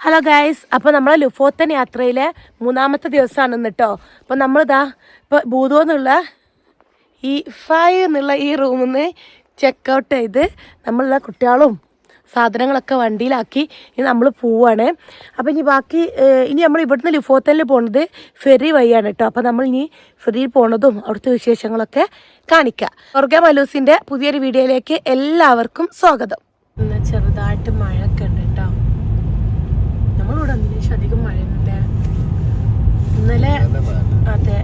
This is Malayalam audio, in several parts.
ഹലോ ഗായ്സ് അപ്പോൾ നമ്മൾ ലുഫോത്തൻ യാത്രയിലെ മൂന്നാമത്തെ ദിവസമാണ് എന്നിട്ടോ അപ്പോൾ നമ്മളിതാ ഇപ്പോൾ ഭൂതോ എന്നുള്ള ഈ ഫൈവ് എന്നുള്ള ഈ റൂമിൽ നിന്ന് ചെക്ക് ഔട്ട് ചെയ്ത് നമ്മളുള്ള കുട്ടികളും സാധനങ്ങളൊക്കെ വണ്ടിയിലാക്കി ഇനി നമ്മൾ പോവാണ്. അപ്പോൾ ഇനി ബാക്കി ഇനി നമ്മൾ ഇവിടുന്ന് ലുഫോത്തനിൽ പോണത് ഫെറി വഴിയാണ് കേട്ടോ അപ്പോൾ നമ്മൾ ഇനി ഫെറിയിൽ പോണതും അവിടുത്തെ വിശേഷങ്ങളൊക്കെ കാണിക്കാം. ഓർഗ മലൂസിന്റെ പുതിയൊരു വീഡിയോയിലേക്ക് എല്ലാവർക്കും സ്വാഗതം. ഇന്ന് ചെറുതായിട്ട് മഴയൊക്കെ ഉണ്ട് നമ്മളിവിടെ അന്തരീക്ഷം അധികം മഴയുന്നില്ല ഇന്നലെ അതെ.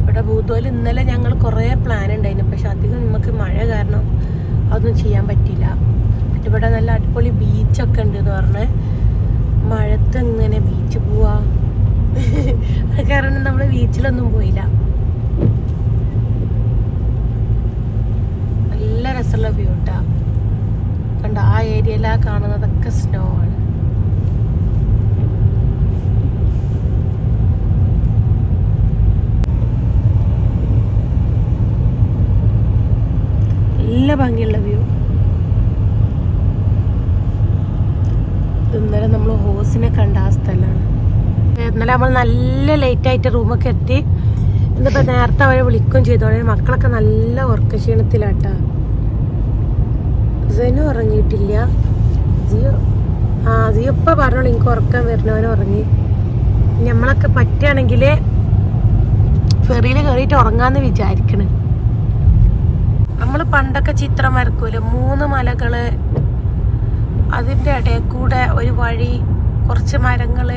ഇവിടെ ഭൂതോൽ ഇന്നലെ ഞങ്ങൾ കുറേ പ്ലാൻ ഉണ്ടായിരുന്നു പക്ഷെ അധികം നമുക്ക് മഴ കാരണം അതൊന്നും ചെയ്യാൻ പറ്റിയില്ല. പിന്നെ ഇവിടെ നല്ല അടിപൊളി ബീച്ചൊക്കെ ഉണ്ട് എന്ന് പറഞ്ഞ്. മഴത്ത് ഇങ്ങനെ ബീച്ച് പോവാ. അത് കാരണം നമ്മൾ ബീച്ചിലൊന്നും പോയില്ല. നല്ല രസമുള്ള വ്യൂ കേട്ടാ കണ്ട? ആ ഏരിയയിലാ കാണുന്നതൊക്കെ സ്നോ ആണ്. നല്ല ഭംഗിയുള്ള വ്യൂ. ഇന്നലെ നമ്മൾ ഹോസിനെ കണ്ട ആ സ്ഥലമാണ്. ഇന്നലെ നമ്മൾ നല്ല ലേറ്റ് ആയിട്ട് റൂമൊക്കെ എത്തി. ഇന്നിപ്പോ നേരത്തെ അവരെ വിളിക്കുകയും ചെയ്തോളെ മക്കളൊക്കെ നല്ല ഉറക്ക ക്ഷീണത്തിലാട്ടാ സെനു ഉറങ്ങിയിട്ടില്ല. ജിയോ ആ ജിയോ ഇപ്പൊ പറഞ്ഞോളൂ എനിക്ക് ഉറക്കം വരണവനെ ഉറങ്ങി. നമ്മളൊക്കെ പറ്റുകയാണെങ്കിൽ ഫെറിയിൽ കയറിയിട്ട് ഉറങ്ങാന്ന് വിചാരിക്കണ്. നമ്മൾ പണ്ടൊക്കെ ചിത്രം വരക്കൂലേ? മൂന്ന് മലകൾ അതിന്റെ ഇടയിൽ കൂടെ ഒരു വഴി കുറച്ച് മരങ്ങൾ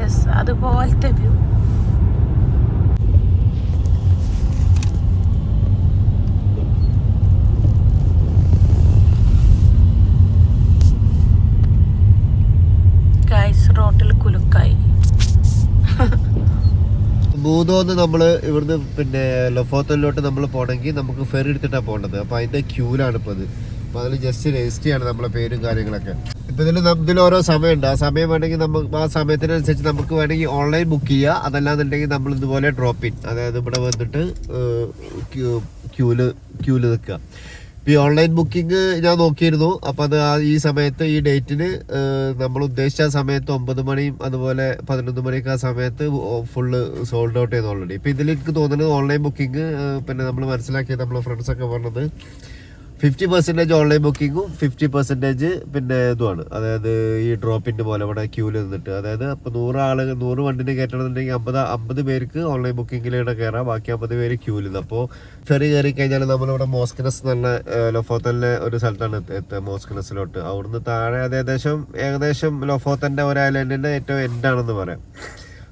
യെസ് അതുപോലത്തെ വ്യൂ റോട്ടിൽ കുലുക്കായി. മൂന്നോന്ന് നമ്മൾ ഇവിടുന്ന് പിന്നെ ലൊഫോത്തലിലോട്ട് നമ്മൾ പോകണമെങ്കിൽ നമുക്ക് ഫെറി എടുത്തിട്ടാണ് പോകേണ്ടത് അപ്പോൾ അതിന്റെ ക്യൂലാണ് ഇപ്പോൾ അത്. അപ്പോൾ അതിൽ ജസ്റ്റ് രജിസ്റ്റർ ചെയ്യാണ് നമ്മളെ പേരും കാര്യങ്ങളൊക്കെ. ഇപ്പോൾ ഇതിൽ ഇതിൽ ഓരോ സമയമുണ്ട്. ആ സമയം വേണമെങ്കിൽ നമുക്ക് ആ സമയത്തിനനുസരിച്ച് നമുക്ക് വേണമെങ്കിൽ ഓൺലൈൻ ബുക്ക് ചെയ്യുക അതല്ലാന്നുണ്ടെങ്കിൽ നമ്മൾ ഇതുപോലെ ഡ്രോപ്പ് ഇൻ അതായത് ഇവിടെ വന്നിട്ട് ക്യൂ ക്യൂൽ ക്യൂൽ നിൽക്കുക ഈ ഓൺലൈൻ ബുക്കിംഗ് ഞാൻ നോക്കിയിരുന്നു. അപ്പോൾ അത് ഈ സമയത്ത് ഈ ഡേറ്റിന് നമ്മൾ ഉദ്ദേശിച്ച സമയത്ത് ഒമ്പത് മണിയും അതുപോലെ പതിനൊന്ന് മണിയൊക്കെ ആ സമയത്ത് ഫുള്ള് സോൾഡ് ഔട്ട് ചെയ്ത് ഓൾറെഡി ഇപ്പോൾ ഇതിൽ എനിക്ക് തോന്നുന്നത് ഓൺലൈൻ ബുക്കിംഗ് പിന്നെ നമ്മൾ മനസ്സിലാക്കിയത് നമ്മളെ ഫ്രണ്ട്സൊക്കെ പറഞ്ഞത് ഫിഫ്റ്റി പെർസെന്റേജ് ഓൺലൈൻ ബുക്കിങ്ങും ഫിഫ്റ്റി പെർസെന്റേജ് പിന്നെ ഇതുമാണ്. അതായത് ഈ ഡ്രോപ്പിന്റെ പോലെ ഇവിടെ ക്യൂവിൽ നിന്നിട്ട്. അതായത് അപ്പോൾ നൂറ് ആൾ നൂറ് വണ്ടിന് കയറ്റണമെന്നുണ്ടെങ്കിൽ അമ്പത് അമ്പത് പേർക്ക് ഓൺലൈൻ ബുക്കിങ്ങിലൂടെ കയറാം ബാക്കി അമ്പത് പേര് ക്യൂവിൽ നിന്ന്. അപ്പോൾ ഫെറി കയറി കഴിഞ്ഞാൽ നമ്മളിവിടെ മോസ്കിനസ് എന്നുള്ള ലൊഫോത്തലിലെ ഒരു സ്ഥലത്താണ് എത്ത- എത്തുക മോസ്കിനസിലോട്ട്. അവിടുന്ന് താഴെ അത് ഏകദേശം ഏകദേശം ലൊഫോത്തന്റെ ഒരു ഐലൻഡിന്റെ ഏറ്റവും എൻഡാണെന്ന് പറയാം.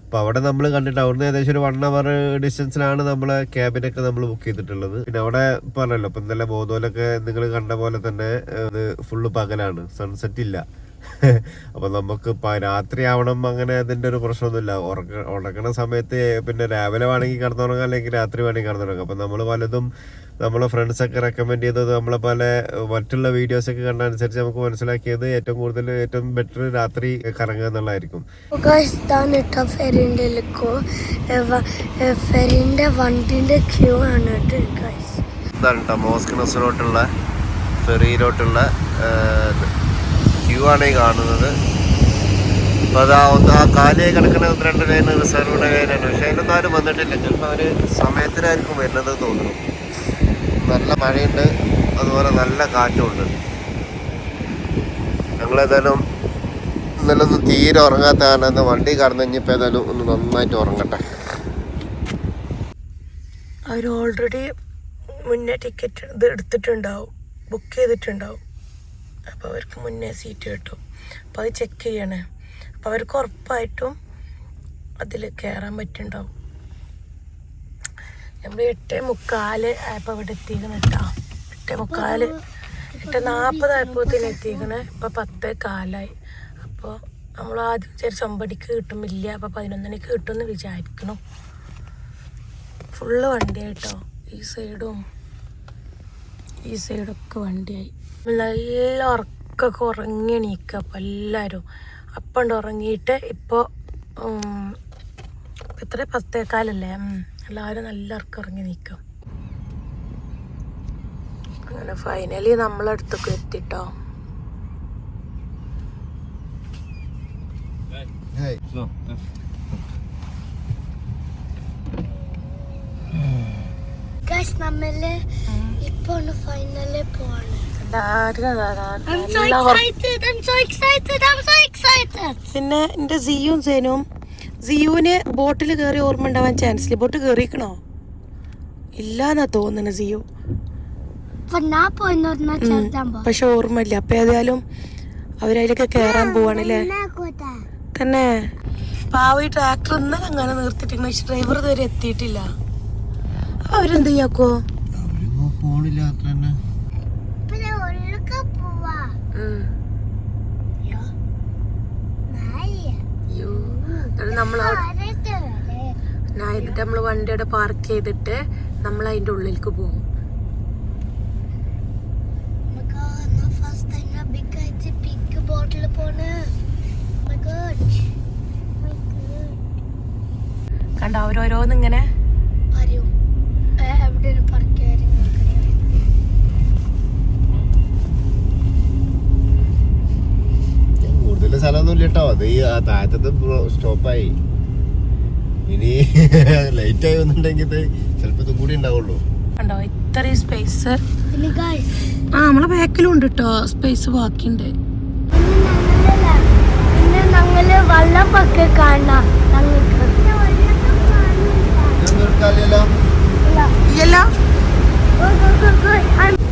അപ്പോൾ അവിടെ നമ്മൾ കണ്ടിട്ട് അവിടുന്ന് ഏകദേശം ഒരു വൺ അവർ ഡിസ്റ്റൻസിലാണ് നമ്മളെ ക്യാബിനൊക്കെ നമ്മൾ ബുക്ക് ചെയ്തിട്ടുള്ളത്. പിന്നെ അവിടെ പറഞ്ഞല്ലോ ഇപ്പം ഇന്നലെ ബോധോലൊക്കെ നിങ്ങൾ കണ്ട പോലെ തന്നെ അത് ഫുള്ള് പകലാണ്. സൺസെറ്റ് ഇല്ല. അപ്പൊ നമുക്ക് ഇപ്പം രാത്രി ആവണം അങ്ങനെ അതിന്റെ ഒരു പ്രശ്നമൊന്നുമില്ല. ഉറക്ക ഉറക്കണ സമയത്ത് പിന്നെ രാവിലെ വേണമെങ്കിൽ കിടന്നുറങ്ങാം അല്ലെങ്കിൽ രാത്രി വേണമെങ്കിൽ കിടന്നുറങ്ങാം. അപ്പൊ നമ്മൾ പലതും നമ്മളെ ഫ്രണ്ട്സ് ഒക്കെ റെക്കമെൻഡ് ചെയ്തത് നമ്മളെ പല മറ്റുള്ള വീഡിയോസ് ഒക്കെ കണ്ട അനുസരിച്ച് നമുക്ക് മനസ്സിലാക്കിയത് ഏറ്റവും കൂടുതൽ ഏറ്റവും ബെറ്റർ രാത്രി കറങ്ങുക എന്നുള്ളതായിരിക്കും. ഫെറിന്റെ വണ്ടിന്റെ ക്യൂ ആണ് ഇതാണ് കേട്ടോ ഫെറിയിലോട്ടുള്ള ക്യൂ ആണ് ഈ കാണുന്നത്. അപ്പോൾ അത് ആ ഒന്ന് ആ കാലിയായി കിടക്കുന്ന ഒന്ന് രണ്ട് ലൈന് റിസർവ്ഡ് ലൈനാണ് പക്ഷേ അതിലൊന്നും ആരും വന്നിട്ടില്ല. ചിലപ്പോൾ അവർ സമയത്തിനായിരിക്കും വരുന്നത് തോന്നുന്നു. നല്ല മഴയുണ്ട്. അതുപോലെ നല്ല കാറ്റുമുണ്ട്. ഞങ്ങളേതായാലും ഇന്നലെ ഒന്നും തീരെ ഉറങ്ങാത്ത കാരണം വണ്ടി കടന്നു കഴിഞ്ഞപ്പോൾ ഏതായാലും ഒന്ന് നന്നായിട്ട് ഉറങ്ങട്ടെ. അവർ ഓൾറെഡി മുന്നേ ടിക്കറ്റ് ഇത് എടുത്തിട്ടുണ്ടാവും. ബുക്ക് ചെയ്തിട്ടുണ്ടാവും. അപ്പോൾ അവർക്ക് മുന്നേ സീറ്റ് കിട്ടും. അപ്പോൾ അത് ചെക്ക് ചെയ്യണേ. അപ്പോൾ അവർക്ക് ഉറപ്പായിട്ടും അതിൽ കയറാൻ പറ്റുന്നുണ്ടാവും നമ്മൾ എട്ടേ മുക്കാൽ ആയപ്പോൾ ഇവിടെ എത്തിക്കണം കേട്ടോ. എട്ടേ മുക്കാൽ എട്ട് നാൽപ്പത് ആയപ്പോഴത്തേന് എത്തിക്കണേ ഇപ്പോൾ പത്ത് കാലായി. അപ്പോൾ നമ്മൾ ആദ്യം വിചാരിച്ച ഒമ്പടിക്ക് കിട്ടുമില്ല അപ്പോൾ പതിനൊന്നണിക്ക് കിട്ടുമെന്ന് വിചാരിക്കണം. ഫുള്ള് വണ്ടിയായിട്ടോ ഈ സൈഡും ഈ സൈഡൊക്കെ വണ്ടിയായി. നല്ല ഉറക്കൊക്കെ ഉറങ്ങി എണീക്കുക അപ്പം എല്ലാവരും അപ്പം ഉറങ്ങിയിട്ട് ഇപ്പോൾ എത്ര? പത്തേക്കാലല്ലേ. എല്ലാവരും നല്ല ഉറക്കം ഉറങ്ങി നിൽക്കും അങ്ങനെ ഫൈനലി നമ്മളടുത്തൊക്കെ എത്തിട്ടോ. നമ്മൾ ഇപ്പൊ ഫൈനലേ ഫൈനലിൽ പോവാണ് I'm so എല്ലാവരും excited, I'm so excited, I'm so excited. പിന്നെ എന്റെ സിയും സേനും സിയുവിന് ബോട്ടിൽ കയറി ഓർമ്മ ഉണ്ടാവാൻ ചാൻസ് ഇല്ല. ബോട്ട് കയറിക്കണോ ഇല്ലാന്നാ തോന്നുന്നു സിയു. പക്ഷെ ഓർമ്മയില്ല. അപ്പൊ ഏതായാലും അവരതിലൊക്കെ കയറാൻ പോവാണല്ലേ? തന്നെ. പാവ ഈ ട്രാക്ടർ ഇന്നലെ അങ്ങനെ നിർത്തിട്ടു പക്ഷെ ഡ്രൈവർ ഇതുവരെ എത്തിയിട്ടില്ല. അവരെന്ത് ചെയ്യാക്കോ? പോണില്ല അത്ര തന്നെ പിന്നെ ഉള്ളിലൊക്കെ പോവാ നമ്മൾ എന്നിട്ട് നമ്മൾ വണ്ടിയുടെ പാർക്ക് ചെയ്തിട്ട് നമ്മൾ അതിന്റെ ഉള്ളിലേക്ക് പോകും. ഫസ്റ്റ് ടൈം കൂടുതൽ സ്ഥലമൊന്നും ഇല്ല കേട്ടോ അത് ഈ ആ താഴത്തത് സ്റ്റോപ്പായി. ഇനി ലൈറ്റ് ആയി വന്നിട്ടുണ്ടെങ്കിൽ ചിലപ്പോ ഇതും കൂടി ഉണ്ടാവുള്ളൂ. കണ്ടോ? ഇത്രയും സ്പേസ് ആ നമ്മളെ ബാക്കിലും ഉണ്ട് കേട്ടോ സ്പേസ് ബാക്കിയുണ്ട് വെള്ളപ്പൊക്കെ കാണാം.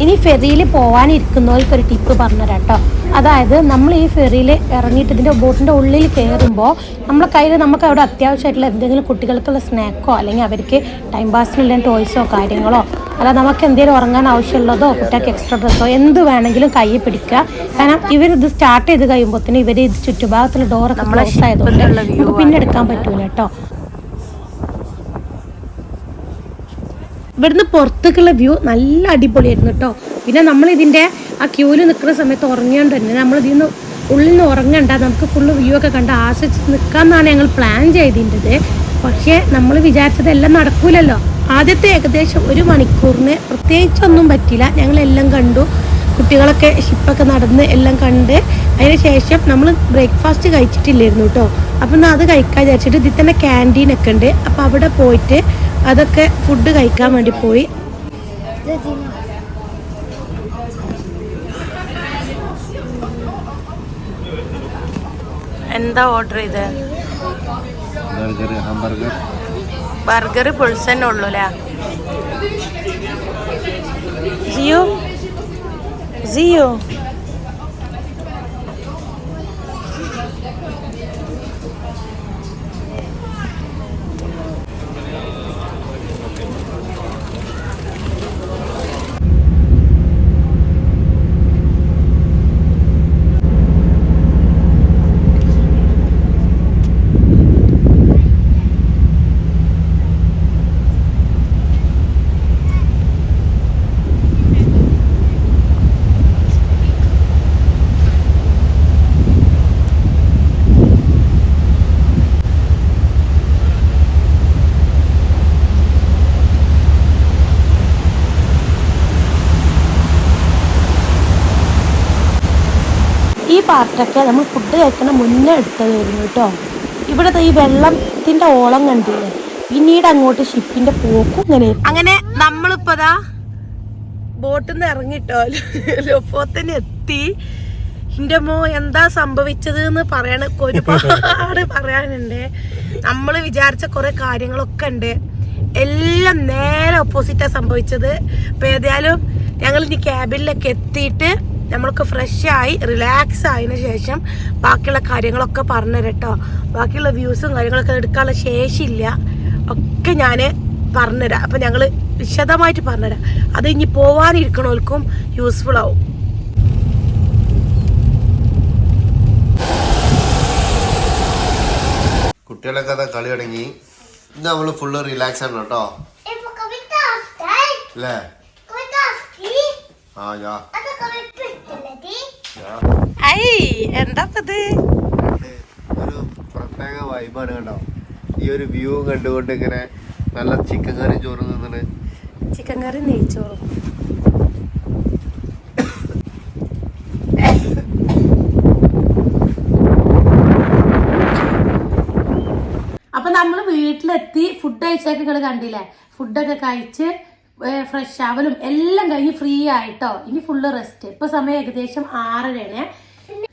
ഇനി ഫെറിയിൽ പോവാനിരിക്കുന്നവർക്ക് ഒരു ടിപ്പ് കേട്ടോ അതായത് നമ്മൾ ഈ ഫെറിയിൽ ഇറങ്ങിയിട്ട് ഇതിന്റെ ബോട്ടിന്റെ ഉള്ളിൽ കയറുമ്പോൾ നമ്മളെ കയ്യിൽ നമുക്ക് അവിടെ അത്യാവശ്യമായിട്ടുള്ള എന്തെങ്കിലും കുട്ടികൾക്കുള്ള സ്നാക്കോ അല്ലെങ്കിൽ അവർക്ക് ടൈം പാസിനുള്ള ടോയ്സോ കാര്യങ്ങളോ അല്ല നമുക്ക് എന്തെങ്കിലും ഉറങ്ങാൻ ആവശ്യമുള്ളതോ കുട്ടികൾക്ക് എക്സ്ട്രാ ഡ്രസ്സോ എന്ത് വേണമെങ്കിലും കയ്യിൽ പിടിക്കുക. കാരണം ഇവർ ഇത് സ്റ്റാർട്ട് ചെയ്ത് കഴിയുമ്പോഴത്തേനും ഇവർ ഇത് ചുറ്റുഭാഗത്തുള്ള ഡോറൊക്കെ ക്ലോസ് ആയതുകൊണ്ട് നമുക്ക് പിന്നെ എടുക്കാൻ പറ്റൂല കേട്ടോ ഇവിടുന്ന് പുറത്തേക്കുള്ള വ്യൂ നല്ല അടിപൊളിയായിരുന്നു കേട്ടോ പിന്നെ നമ്മൾ ഇതിന്റെ ആ ക്യൂവിൽ നിൽക്കുന്ന സമയത്ത് ഉറങ്ങിയോണ്ട് തന്നെ നമ്മൾ നിന്ന് ഉള്ളിൽ നിന്ന് ഉറങ്ങണ്ട നമുക്ക് ഫുള്ള് വ്യൂ ഒക്കെ കണ്ട് ആസ്വദിച്ച് നിൽക്കാമെന്നാണ് ഞങ്ങൾ പ്ലാൻ ചെയ്തിരുന്നത് പക്ഷേ നമ്മൾ വിചാരിച്ചതെല്ലാം നടക്കൂലല്ലോ. ആദ്യത്തെ ഏകദേശം ഒരു മണിക്കൂറിന് പ്രത്യേകിച്ചൊന്നും പറ്റിയില്ല. ഞങ്ങളെല്ലാം കണ്ടു. കുട്ടികളൊക്കെ ഷിപ്പൊക്കെ നടന്ന് എല്ലാം കണ്ട്. അതിന് ശേഷം നമ്മൾ ബ്രേക്ക്ഫാസ്റ്റ് കഴിച്ചിട്ടില്ലായിരുന്നു കേട്ടോ അപ്പം അത് കഴിക്കാൻ വിചാരിച്ചിട്ട് ഇതിൽ തന്നെ ക്യാന്റീനൊക്കെ ഉണ്ട്. അപ്പോൾ അവിടെ പോയിട്ട് അതൊക്കെ ഫുഡ് കഴിക്കാൻ വേണ്ടി പോയി. എന്താ ഓർഡർ ചെയ്ത്? ബർഗർ പുൾസ് തന്നെ ഉള്ളൂ അല്ലേ ജിയോ? ജിയോ? ഈ പാർട്ടൊക്കെ നമ്മൾ ഫുഡ് കഴിക്കണ മുന്നേ എടുത്തതായിരുന്നു കേട്ടോ. ഇവിടുത്തെ ഈ വെള്ളത്തിന്റെ ഓളം കണ്ടില്ലേ? പിന്നീട് അങ്ങോട്ട് ഷിപ്പിന്റെ പോക്കും ഇങ്ങനെ അങ്ങനെ നമ്മളിപ്പതാ ബോട്ടിൽ നിന്ന് ഇറങ്ങിട്ടോ ലൊപ്പോത്തന്നെ എത്തി. എന്റെ മോ എന്താ സംഭവിച്ചത് എന്ന് പറയണ ഒരുപാട് പറയാനുണ്ട്. നമ്മൾ വിചാരിച്ച കുറെ കാര്യങ്ങളൊക്കെ ഉണ്ട്. എല്ലാം നേരെ ഓപ്പോസിറ്റാ സംഭവിച്ചത്. അപ്പൊ ഏതായാലും ഞങ്ങൾ ഇനി ക്യാബിനിലൊക്കെ എത്തിയിട്ട് നമ്മൾക്ക് ഫ്രഷ് ആയി റിലാക്സ് ആയതിനു ശേഷം ബാക്കിയുള്ള കാര്യങ്ങളൊക്കെ പറഞ്ഞു കേട്ടോ ബാക്കിയുള്ള വ്യൂസും കാര്യങ്ങളൊക്കെ എടുക്കാനുള്ള ശേഷിയില്ല. ഒക്കെ ഞാൻ പറഞ്ഞുതരാം. അപ്പം ഞങ്ങൾ വിശദമായിട്ട് പറഞ്ഞുതരാം. അത് ഇനി പോവാനിരിക്കണവർക്കും യൂസ്ഫുൾ ആവും. കുട്ടികളൊക്കെ അതാ കളി തുടങ്ങി. ഇന്ന് നമ്മൾ ഫുള്ള് റിലാക്സ് ആണ് കേട്ടോ. ഇപ്പൊ കവിത ആസ്തായി. അല്ലേ കവിത ആ ഞാ. ഐ എന്താ ഇത് ഒരു പ്രത്യേക വൈബാണ് കണ്ടോ ഈ ഒരു വ്യൂ കണ്ടുകൊണ്ട് ഇങ്ങനെ നല്ല ചിക്കൻ കറി ചോറ് നിന്നിട്ട് ചിക്കൻ കറി നെയ്ച്ചോറും. അപ്പൊ നമ്മൾ വീട്ടിലെത്തി ഫുഡ് കഴിച്ചൊക്കെ നിങ്ങൾ കണ്ടില്ലേ? ഫുഡൊക്കെ കഴിച്ച് ഫ്രഷ് ആവലും എല്ലാം കഴിഞ്ഞ് ഫ്രീ ആയിട്ടോ. ഇനി ഫുള്ള് റെസ്റ്റ് ഇപ്പൊ സമയം ഏകദേശം ആറരയാണ്.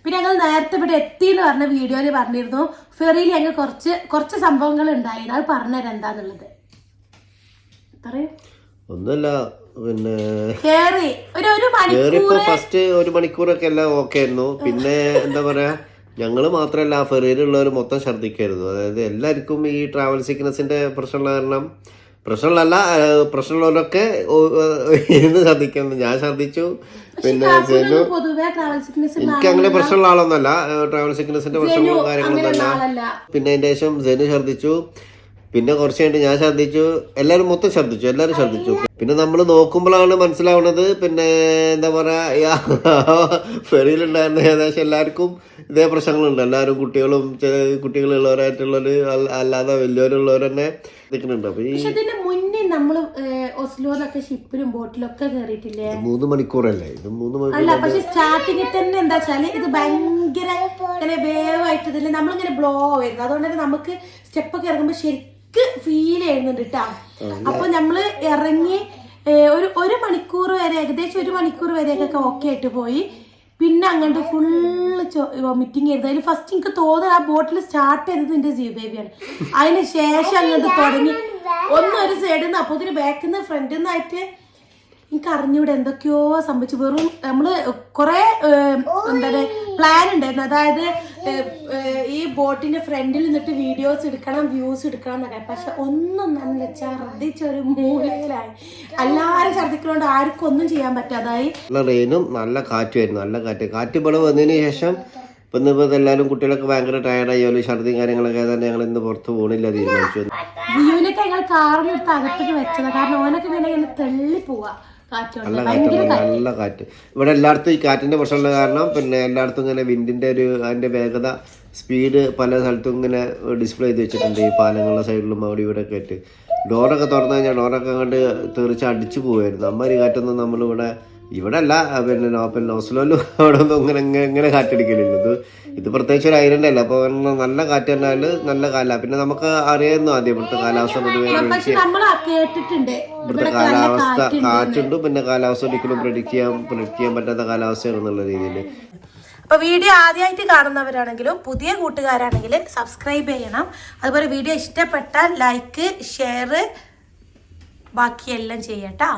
പിന്നെ ഞങ്ങൾ നേരത്തെ ഇവിടെ എത്തി എന്ന് പറഞ്ഞ വീഡിയോയിൽ പറഞ്ഞിരുന്നു. ഫെറിയിൽ ഞങ്ങൾ കുറച്ച് കുറച്ച് സംഭവങ്ങൾ ഉണ്ടായിരുന്നു അത് പറഞ്ഞുതരാം എന്താന്നുള്ളത്. ഒന്നല്ല പിന്നെ കേറി. ഒരു ഒരു മണിക്കൂർ ഫസ്റ്റ് ഒരു മണിക്കൂറൊക്കെ എല്ലാം ഓക്കെ ആയിരുന്നു. പിന്നെ എന്താ പറയാ ഞങ്ങൾ മാത്രല്ല ആ ഫെറിയിലുള്ളവർ മൊത്തം ഛർദ്ദിക്കായിരുന്നു. അതായത് എല്ലാവർക്കും ഈ ട്രാവൽ സിക്നസിന്റെ പ്രശ്നമുള്ള കാരണം പ്രശ്നമുള്ളല്ല പ്രശ്നമുള്ളവരൊക്കെ ഇരുന്ന് ശ്രദ്ധിക്കുന്നു. ഞാൻ ശ്രദ്ധിച്ചു. പിന്നെ എനിക്ക് അങ്ങനെ പ്രശ്നമുള്ള ആളൊന്നല്ല ട്രാവൽ സിക്നസിന്റെ പ്രശ്നങ്ങളും കാര്യങ്ങളൊന്നും അല്ല. പിന്നെ അതിന്റെ ശേഷം ജനു ഛർദ്ദിച്ചു പിന്നെ കുറച്ച് കഴിഞ്ഞിട്ട് ഞാൻ ശ്രദ്ധിച്ചു. എല്ലാവരും മൊത്തം ശ്രദ്ധിച്ചു. എല്ലാവരും ശ്രദ്ധിച്ചു. പിന്നെ നമ്മൾ നോക്കുമ്പോഴാണ് മനസ്സിലാവുന്നത് പിന്നെ എന്താ പറയാ ഫെറിയിലുണ്ടായിരുന്ന ഏകദേശം എല്ലാവർക്കും ഇതേ പ്രശ്നങ്ങളുണ്ട്. എല്ലാവരും കുട്ടികളും അല്ല- അല്ലാതെ വലിയവരുള്ളവർ തന്നെ നിൽക്കുന്നുണ്ട്. അപ്പൊ ഈ മുന്നേ നമ്മൾ ഒസ്ലോയിലൊക്കെ ഷിപ്പിലും ബോട്ടിലൊക്കെ കയറിയിട്ടില്ലേ മൂന്ന് മണിക്കൂറല്ലേ? ഇത് മൂന്ന് മണിക്കൂർ അല്ല പക്ഷെ സ്റ്റാർട്ടിങ്ങിൽ തന്നെ എന്താ വെച്ചാൽ ഇത് ഭയങ്കര ഇങ്ങനെ വേവായിട്ട് ഇതിൽ നമ്മളിങ്ങനെ ബ്ലോ ആയിരുന്നു അതുകൊണ്ട് തന്നെ നമുക്ക് സ്റ്റെപ്പ് ഒക്കെ ഇറങ്ങുമ്പോ ശരിക്ക് ഫീൽ ചെയ്യുന്നുണ്ട് കേട്ടാ അപ്പൊ നമ്മൾ ഇറങ്ങി ഒരു ഒരു മണിക്കൂർ വരെ ഏകദേശം ഒരു മണിക്കൂർ വരെയൊക്കെ ഓക്കെ ആയിട്ട് പോയി. പിന്നെ അങ്ങോട്ട് ഫുള്ള് വോമിറ്റിംഗ് ചെയ്തത് അതിൽ ഫസ്റ്റ് എനിക്ക് തോന്നുന്നത് ആ ബോട്ടിൽ സ്റ്റാർട്ട് ചെയ്തത് എന്റെ ജീവ ബേബിയാണ് അതിന് ശേഷം അങ്ങോട്ട് തുടങ്ങി. ഒന്ന് ഒരു സൈഡിൽ നിന്ന് അപ്പൊ ഇതിന് ബാക്കിൽ നിന്ന് ഫ്രണ്ടിൽ നിന്നായിട്ട് എനിക്ക് അറിഞ്ഞൂടെ എന്തൊക്കെയോ സംഭവിച്ചു. വെറും നമ്മൾ കുറെ എന്താ പ്ലാൻ ഉണ്ടായിരുന്നു. അതായത് ഈ ബോട്ടിന്റെ ഫ്രണ്ടിൽ നിന്നിട്ട് വീഡിയോസ് എടുക്കണം വ്യൂസ് എടുക്കണം എന്നൊക്കെ. പക്ഷെ ഒന്നും നല്ല ഛർദിച്ചൊരു മൂലയിലായി. എല്ലാരും ഛർദിക്കുന്നതുകൊണ്ട് ആർക്കും ഒന്നും ചെയ്യാൻ പറ്റാതായി. നല്ല റെയിനും നല്ല കാറ്റുമായിരുന്നു നല്ല കാറ്റ്. കാറ്റ് ഇവിടെ വന്നതിന് ശേഷം ഇപ്പം ഇപ്പോൾ എല്ലാവരും കുട്ടികളൊക്കെ ഭയങ്കര ടയർഡായി ഒരു ഛർദിയും കാര്യങ്ങളൊക്കെ തന്നെ ഞങ്ങൾ ഇന്ന് പുറത്ത് പോകണില്ല തീരുമാനിച്ചു ജീവനൊക്കെ ഞങ്ങൾ കാറിനെടുത്ത് അകത്തേക്ക് വെച്ചത്. കാരണം ഓനൊക്കെ ഇങ്ങനെ ഇങ്ങനെ തെള്ളി പോവാ. നല്ല കാറ്റാണ് നല്ല കാറ്റ്. ഇവിടെ എല്ലായിടത്തും ഈ കാറ്റിന്റെ പ്രശ്നമുള്ള കാരണം പിന്നെ എല്ലായിടത്തും ഇങ്ങനെ വിൻഡിന്റെ ഒരു അതിന്റെ വേഗത സ്പീഡ് പല സ്ഥലത്തും ഇങ്ങനെ ഡിസ്പ്ലേ ചെയ്ത് വെച്ചിട്ടുണ്ട്. ഈ പാലങ്ങളുടെ സൈഡിലും അവിടെ ഇവിടെ ഒക്കെ ആയിട്ട്. ഡോറൊക്കെ തുറന്നു കഴിഞ്ഞാൽ ഡോറൊക്കെ അങ്ങോട്ട് തെറിച്ച് അടിച്ചു പോകുമായിരുന്നു അമ്മ കാറ്റൊന്നും നമ്മളിവിടെ ഇവിടെ അല്ല പിന്നെ നോപ്പൻ ഓസ്ലോയിലും അവിടെ ഒന്നും ഇങ്ങനെ ഇങ്ങനെ ഇങ്ങനെ കാറ്റടിക്കലില്ല. ഇത് ഇത് പ്രത്യേകിച്ച് ഒരു ഐലൻഡ് അല്ല. അപ്പോൾ നല്ല കാറ്റ് പറഞ്ഞാൽ നല്ല കാല. പിന്നെ നമുക്ക് അറിയാമെന്നു ആദ്യം ഇവിടുത്തെ കാലാവസ്ഥ പൊതുവെ നമ്മൾ കേട്ടിട്ടുണ്ട്. ഇവിടുത്തെ കാലാവസ്ഥ കാറ്റുണ്ട്. കാറ്റുണ്ട് പിന്നെ കാലാവസ്ഥ ഒരിക്കലും പ്രെഡിക്റ്റ് ചെയ്യാൻ പ്രെഡിക്റ്റ് ചെയ്യാൻ പറ്റാത്ത കാലാവസ്ഥയാണ് എന്നുള്ള രീതിയിൽ അപ്പോൾ വീഡിയോ ആദ്യമായിട്ട് കാണുന്നവരാണെങ്കിലും പുതിയ കൂട്ടുകാരാണെങ്കിലും സബ്സ്ക്രൈബ് ചെയ്യണം. അതുപോലെ വീഡിയോ ഇഷ്ടപ്പെട്ടാൽ ലൈക്ക് ഷെയർ ബാക്കിയെല്ലാം ചെയ്യട്ടോ